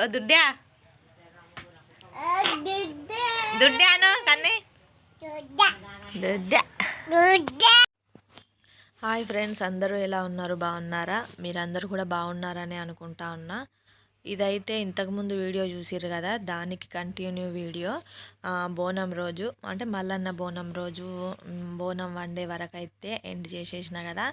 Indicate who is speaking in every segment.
Speaker 1: ఓ దుడ్డా. దుడ్డాను కన్నీ. Hi friends అందరూ ఎలా ఉన్నారు? బాగున్నారా? మీరందరూ కూడా బాగున్నారని అనుకుంటా ఉన్నా. ఇదైతే ఇంతకుముందు వీడియో చూసిర్రు కదా దానికి కంటిన్యూ వీడియో. బోనం రోజు అంటే మల్లన్న బోనం రోజు బోనం వండే వరకు అయితే ఎండ్ చేసేసిన కదా.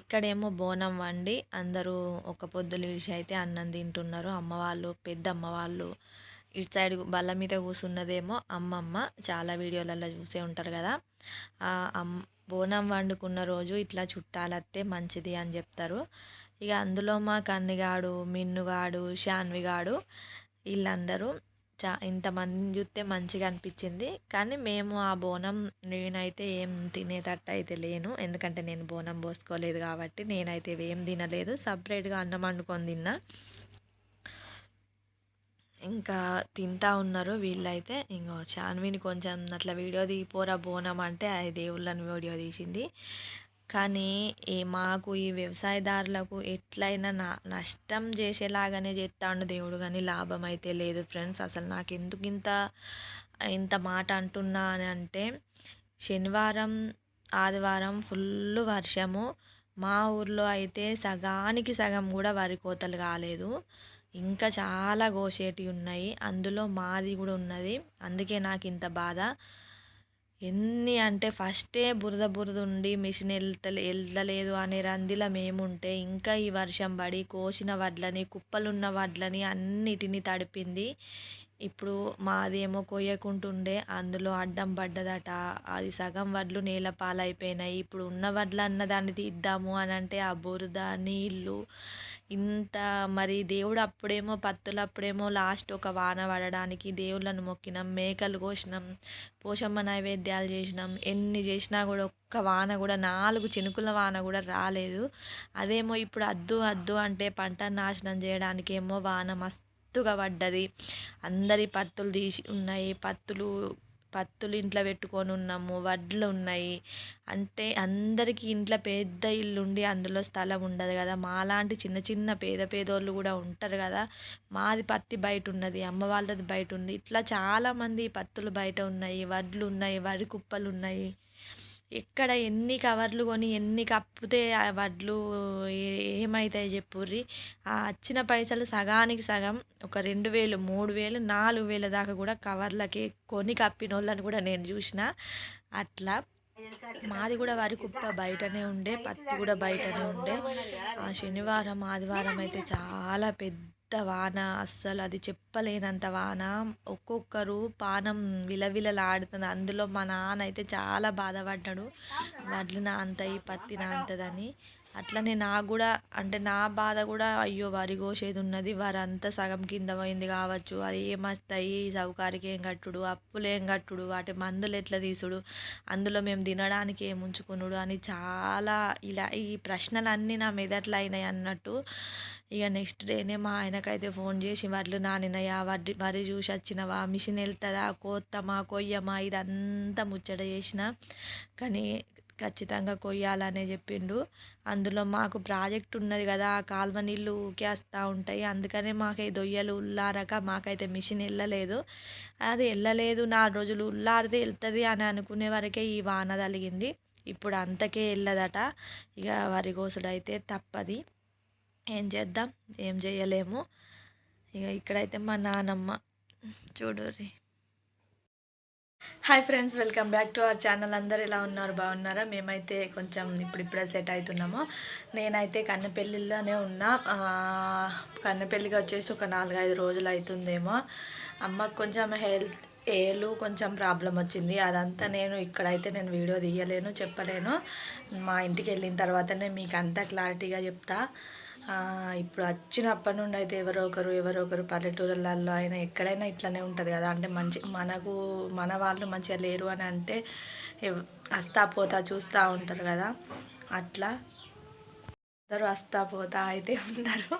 Speaker 1: ఇక్కడేమో బోనం వండి అందరూ ఒక పొద్దు లేచి అయితే అన్నం తింటున్నారు. అమ్మవాళ్ళు పెద్ద వాళ్ళు ఇటు సైడ్ బల్ల మీద కూర్చున్నదేమో అమ్మమ్మ. చాలా వీడియోలలో చూసే ఉంటారు కదా. అమ్ బోనం వండుకున్న రోజు ఇట్లా చుట్టాలత్తే మంచిది అని చెప్తారు. ఇక అందులో మా కన్నిగాడు మిన్నుగాడు శాన్విగాడు వీళ్ళందరూ చా ఇంతమందిని చూస్తే మంచిగా అనిపించింది. కానీ మేము ఆ బోనం నేనైతే ఏం తినేటట్టు అయితే లేను. ఎందుకంటే నేను బోనం పోసుకోలేదు కాబట్టి నేనైతే ఏం తినలేదు. సపరేట్గా అన్నం వండుకొని తిన్నా. ఇంకా తింటా ఉన్నారు వీళ్ళైతే. ఇంకో చాన్విని కొంచెం అట్లా వీడియో దిగిపోరా బోనం అంటే అది దేవుళ్ళని వీడియో తీసింది. కానీ ఏ మాకు ఈ వ్యవసాయదారులకు ఎట్లయినా నా నష్టం చేసేలాగానే చేస్తాడు దేవుడు కానీ లాభం అయితే లేదు ఫ్రెండ్స్. అసలు నాకు ఎందుకు ఇంత ఇంత మాట అంటున్నా అని అంటే శనివారం ఆదివారం ఫుల్ వర్షము. మా ఊర్లో అయితే సగానికి సగం కూడా వరి కోతలు కాలేదు. ఇంకా చాలా గోసేటివి ఉన్నాయి. అందులో మాది కూడా ఉన్నది. అందుకే నాకు ఇంత బాధ. ఎన్ని అంటే ఫస్టే బురద బురద ఉండి మిషన్ వెళ్తలే వెళ్తలేదు అనే రందిలో మేముంటే ఇంకా ఈ వర్షం పడి కోసిన వడ్లని కుప్పలున్న వడ్లని అన్నిటిని తడిపింది. ఇప్పుడు మాదేమో కొయ్యకుంటుండే అందులో అడ్డం పడ్డదట. అది సగం వడ్లు నేల పాలైపోయినాయి. ఇప్పుడు ఉన్న వడ్లు అన్న దాన్ని తీద్దాము అని అంటే ఆ బురద నీళ్ళు ఇంత మరి దేవుడు అప్పుడేమో పత్తులు అప్పుడేమో లాస్ట్ ఒక వాన పడడానికి దేవుళ్ళను మొక్కినాం మేకలు కోసినాం పోషమ్మ నైవేద్యాలు చేసినాం. ఎన్ని చేసినా కూడా ఒక్క వాన కూడా నాలుగు చినుకుల వాన కూడా రాలేదు. అదేమో ఇప్పుడు అద్దు అద్దు అంటే పంట నాశనం చేయడానికి ఏమో వాన మస్తుగా పడ్డది. అందరి పత్తులు తీసి ఉన్నాయి పత్తులు పత్తులు ఇంట్లో పెట్టుకొని ఉన్నాము వడ్లు ఉన్నాయి. అంటే అందరికీ ఇంట్లో పెద్ద ఇల్లు ఉండి అందులో స్థలం ఉండదు కదా. మాలాంటి చిన్న చిన్న పేద పేదోళ్ళు కూడా ఉంటారు కదా. మాది పత్తి బయట ఉన్నది అమ్మ వాళ్ళది బయట ఉంది. ఇట్లా చాలామంది పత్తులు బయట ఉన్నాయి వడ్లు ఉన్నాయి వరి కుప్పలు ఉన్నాయి. ఎక్కడ ఎన్ని కవర్లు కొని ఎన్ని కప్పితే ఆ వడ్లు ఏ- ఏమవుతాయి చెప్పుర్రి. ఆ వచ్చిన పైసలు సగానికి సగం ఒక రెండు వేలు మూడు వేలు నాలుగు వేల దాకా కూడా కవర్లకి కొని కప్పిన వాళ్ళని కూడా నేను చూసిన. అట్లా మాది కూడా వారి కుప్ప బయటనే ఉండే పత్తి కూడా బయటనే ఉండే. ఆ శనివారం ఆదివారం అయితే చాలా పెద్ద వాన అస్సలు అది చెప్పలేనంత వాన. ఒక్కొక్కరు పానం విలవిలలాడుతుంది. అందులో మా నాన్న అయితే చాలా బాధపడ్డాడు. వడ్లు నాంతాయి పత్తి నాంతదని అట్లనే నా కూడా అంటే నా బాధ కూడా అయ్యో వరి కోసేది ఉన్నది వారంతా సగం కింద పోయింది కావచ్చు. అది ఏమస్తాయి సౌకారికి ఏం కట్టుడు? అప్పులు ఏం కట్టుడు? వాటి మందులు ఎట్లా తీసుడు? అందులో మేము తినడానికి ఏం ఉంచుకునుడు? అని చాలా ఇలా ఈ ప్రశ్నలన్నీ నా మెదట్లో అయినాయి అన్నట్టు. ఇక నెక్స్ట్ డేనే మా ఆయనకైతే ఫోన్ చేసి వడ్లు నానినయా వడ్డి వరి చూసి వచ్చినవా? మిషన్ వెళ్తుందా? కోత్తమా? కొయ్యమా? ఇదంతా ముచ్చట చేసిన. కానీ ఖచ్చితంగా కొయ్యాలనే చెప్పిండు. అందులో మాకు ప్రాజెక్ట్ ఉన్నది కదా ఆ కాలువ నీళ్ళు ఊకేస్తూ ఉంటాయి. అందుకనే మాకు దొయ్యలు ఉల్లారక మాకైతే మిషన్ వెళ్ళలేదు. అది వెళ్ళలేదు నాలుగు రోజులు ఉల్లారితే వెళ్తుంది అని అనుకునే వరకే ఈ వాన తలిగింది ఇప్పుడు అంతకే వెళ్ళదట. ఇక వరి కోసుడు అయితే తప్పది. ఏం చేద్దాం? ఏం చేయలేము. ఇక ఇక్కడైతే మా నానమ్మ. చూడుర్రి hi friends welcome back to our channel అందరు ఎలా ఉన్నారు? బాగున్నారా? మేమైతే కొంచెం ఇప్పుడిప్పుడే సెట్ అవుతున్నాము నేనైతే కన్నెపల్లిలోనే ఉన్నా. ఆ, వచ్చేసి ఒక నాలుగైదు రోజులు అవుతుందేమో అమ్మకు కొంచెం హెల్త్ ఏలు కొంచెం ప్రాబ్లం వచ్చింది. అదంతా నేను ఇక్కడైతే నేను వీడియో తీయలేను చెప్పలేను. మా ఇంటికి వెళ్ళిన తర్వాతనే మీకు అంతా క్లారిటీగా చెప్తా. ఇప్పుడు వచ్చినప్పటి నుండి అయితే ఎవరో ఒకరు ఎవరో ఒకరు పల్లెటూరులలో అయినా ఎక్కడైనా ఇట్లానే ఉంటుంది కదా. అంటే మంచి మనకు మన వాళ్ళు మంచిగా లేరు అని అంటే వస్తా పోతా చూస్తూ ఉంటారు కదా. అట్లా అందరూ వస్తా పోతా అయితే ఉన్నారు.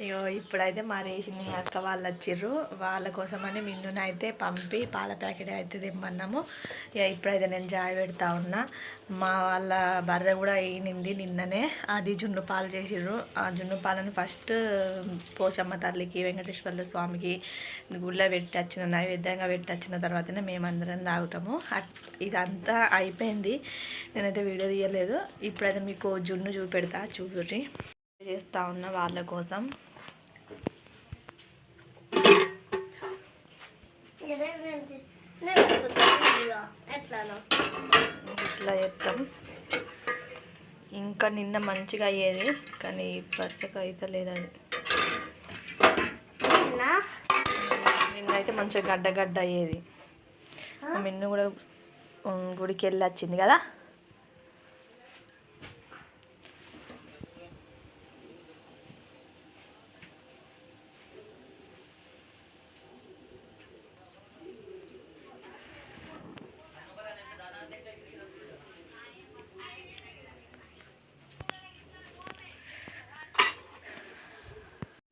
Speaker 1: ఇగో ఇప్పుడైతే మా రేషిని అక్క వాళ్ళు వచ్చిర్రు. వాళ్ళ కోసమని మిన్నుని అయితే పంపి పాల ప్యాకెట్ అయితే తెమ్మన్నాము. ఇక ఇప్పుడైతే నేను చాయ్ పెడతా ఉన్నా. మా వాళ్ళ బర్రె కూడా అయినింది నిన్ననే. అది జున్ను పాలు చేసిర్రు. ఆ జున్ను పాలను ఫస్ట్ పోచమ్మ తల్లికి వెంకటేశ్వర స్వామికి గుళ్ళో పెట్టి వచ్చిన నైవేద్యంగా పెట్టి వచ్చిన తర్వాతనే మేమందరం తాగుతాము. ఇదంతా అయిపోయింది. నేనైతే వీడియో తీయలేదు. ఇప్పుడైతే మీకు జున్ను చూపెడతా చూడుర్రి చేస్తా ఉన్నా వాళ్ళ కోసం. ఇట్లా చేస్తాం. ఇంకా నిన్న మంచిగా అయ్యేది కానీ పచ్చగా అయితే లేదని నిన్నైతే మంచిగా గడ్డ గడ్డ అయ్యేది. మిన్ను కూడా గుడికి వెళ్ళి వచ్చింది కదా?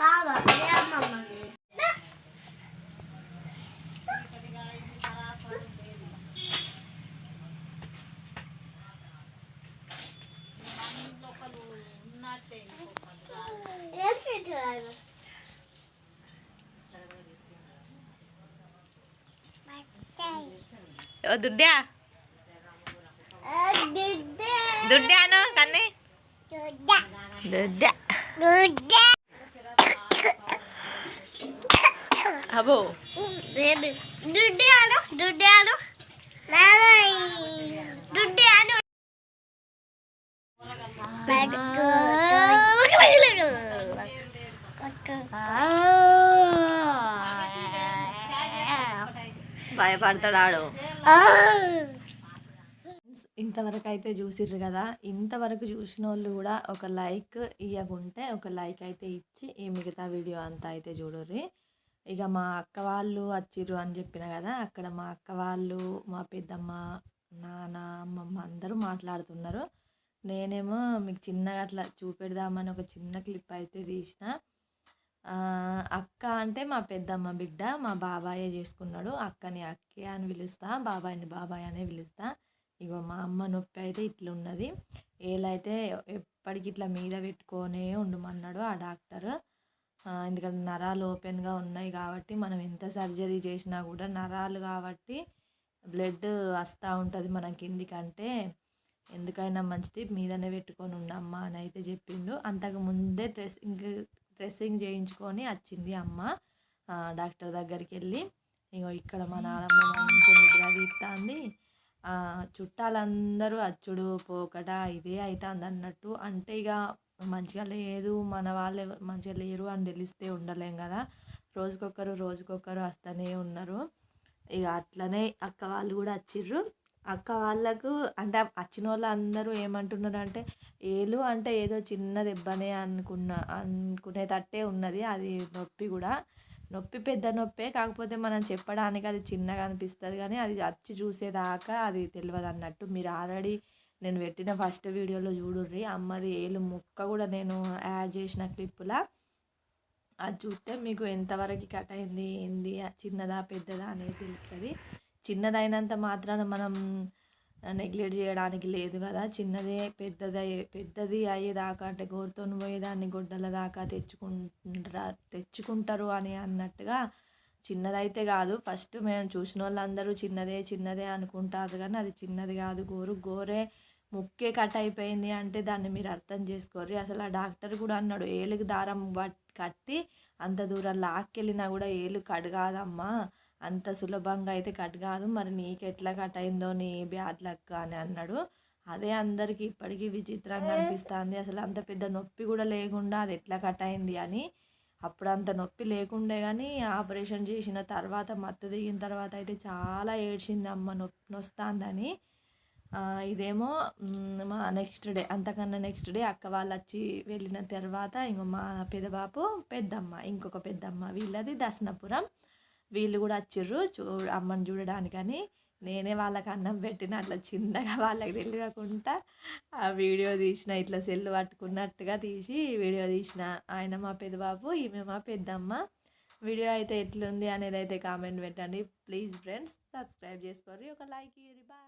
Speaker 2: ఏ అమ్మమ్మ
Speaker 1: పొంగి పోయింది పో
Speaker 2: ఆ?
Speaker 1: కొంచెం పొంగి పోయింది
Speaker 2: కావా ఏ అమ్మమ్మకి ఏం పెట్టారు
Speaker 1: ఓ దుడ్డా అబో
Speaker 2: దుడ్డాను దుడ్డాను దుడ్డాను
Speaker 1: భయపడతాడు ఆడు ఇంతవరకు అయితే చూసిర్రు కదా? ఇంతవరకు చూసిన వాళ్ళు కూడా ఒక లైక్ ఇవ్వకుంటే ఒక లైక్ అయితే ఇచ్చి ఈ మిగతా వీడియో అంతా అయితే చూడర్రి. ఇక మా అక్క వాళ్ళు వచ్చిర్రు అని చెప్పిన కదా అక్కడ మా అక్క వాళ్ళు మా పెద్దమ్మ నాన్న అమ్మమ్మ అందరూ మాట్లాడుతున్నారు. నేనేమో మీకు చిన్నగా అట్లా చూపెడదామని ఒక చిన్న క్లిప్ అయితే తీసిన. అక్క అంటే మా పెద్దమ్మ బిడ్డ మా బాబాయే చేసుకున్నాడు. అక్కని అక్కే అని పిలుస్తా బాబాయ్ని బాబాయ్ అనే పిలుస్తా. ఇగో మా అమ్మ నొప్పి అయితే ఇట్లా ఉన్నది. ఏలైతే ఎప్పటికి ఇట్లా మీద పెట్టుకొనే ఉండమన్నాడు ఆ డాక్టర్. ఎందుకంటే నరాలు ఓపెన్గా ఉన్నాయి కాబట్టి మనం ఎంత సర్జరీ చేసినా కూడా నరాలు కాబట్టి బ్లడ్ వస్తూ ఉంటుంది మన కిందికంటే ఎందుకైనా మంచిది మీదనే పెట్టుకొని ఉండమ్మ అని అయితే చెప్పిండు. అంతకు ముందే డ్రెస్సింగ్ డ్రెస్సింగ్ చేయించుకొని వచ్చింది అమ్మ డాక్టర్ దగ్గరికి వెళ్ళి. ఇగో ఇక్కడ మా నాన్నమ్మ మంచి నిద్ర తీస్తుంది చుట్టాలందరూ అచ్చుడు పోకట ఇదే అవుతుంది అన్నట్టు. అంటే ఇక మంచిగా లేదు మన వాళ్ళు మంచిగా లేరు అని తెలిస్తే ఉండలేం కదా. రోజుకొకరు రోజుకొకరు వస్తూనే ఉన్నారు. ఇక అట్లనే అక్క వాళ్ళు కూడా వచ్చిర్రు. అక్క వాళ్ళకు అంటే వచ్చిన వాళ్ళు అందరూ ఏమంటున్నారు అంటే ఏలు అంటే ఏదో చిన్న దెబ్బనే అనుకున్న అనుకునేటట్టే ఉన్నది. అది నొప్పి కూడా. నొప్పి పెద్ద నొప్పే కాకపోతే మనం చెప్పడానికి అది చిన్నగా అనిపిస్తుంది కానీ అది వచ్చి చూసేదాకా అది తెలియదు అన్నట్టు మీరు ఆల్రెడీ నేను పెట్టిన ఫస్ట్ వీడియోలో చూడుర్రి. అమ్మది ఏలు ముక్క కూడా నేను యాడ్ చేసిన క్లిప్పులా. అది చూస్తే మీకు ఎంతవరకు కట్ అయింది ఏంది చిన్నదా పెద్దదా అనేది తెలుస్తుంది చిన్నదైనంత మాత్రాన మనం నెగ్లెక్ట్ చేయడానికి లేదు కదా. చిన్నదే పెద్దది అయ్యే పెద్దది అయ్యేదాకా అంటే గోరుతోని పోయేదాన్ని గొడ్డల దాకా తెచ్చుకుంటారా తెచ్చుకుంటారు అని అన్నట్టుగా చిన్నదైతే కాదు. ఫస్ట్ మేము చూసిన వాళ్ళందరూ చిన్నదే చిన్నదే అనుకుంటారు కానీ అది చిన్నది కాదు. గోరు గోరే ముక్కే కట్ అయిపోయింది అంటే దాన్ని మీరు అర్థం చేసుకోర్రి. అసలు ఆ డాక్టర్ కూడా అన్నాడు ఏలుకి దారం బట్ కట్టి అంత దూరం లాక్కెళ్ళినా కూడా ఏలు కట్ కాదమ్మా. అంత సులభంగా అయితే కట్ కాదు. మరి నీకు ఎట్లా కట్ అయిందో నీ బ్యాడ్ లక్ అని అన్నాడు. అదే అందరికీ ఇప్పటికీ విచిత్రంగా అనిపిస్తుంది. అసలు అంత పెద్ద నొప్పి కూడా లేకుండా అది ఎట్లా కట్ అయింది అని అప్పుడు అంత నొప్పి లేకుండే కానీ ఆపరేషన్ చేసిన తర్వాత మత్తు దిగిన తర్వాత అయితే చాలా ఏడ్చింది అమ్మ నొప్పి నొస్తాందని ఇదేమో మా నెక్స్ట్ డే అంతకన్నా నెక్స్ట్ డే అక్క వాళ్ళు వచ్చి వెళ్ళిన తర్వాత ఇంకో మా పెదబాపు పెద్దమ్మ ఇంకొక పెద్దమ్మ వీళ్ళది దర్శనపురం. వీళ్ళు కూడా వచ్చిర్రు చూ అమ్మని చూడడానికని. నేనే వాళ్ళకి అన్నం పెట్టిన అట్లా చిన్నగా వాళ్ళకి తెలియకుండా ఆ వీడియో తీసిన ఇట్లా సెల్ పట్టుకున్నట్టుగా తీసి వీడియో తీసిన ఆయన మా పెద్దబాబు ఈమె మా పెద్దమ్మ. వీడియో అయితే ఎట్లుంది అనేది అయితే కామెంట్ పెట్టండి. ప్లీజ్ ఫ్రెండ్స్ సబ్స్క్రైబ్ చేసుకోరు ఒక లైక్ ఇయ్యి బాయ్.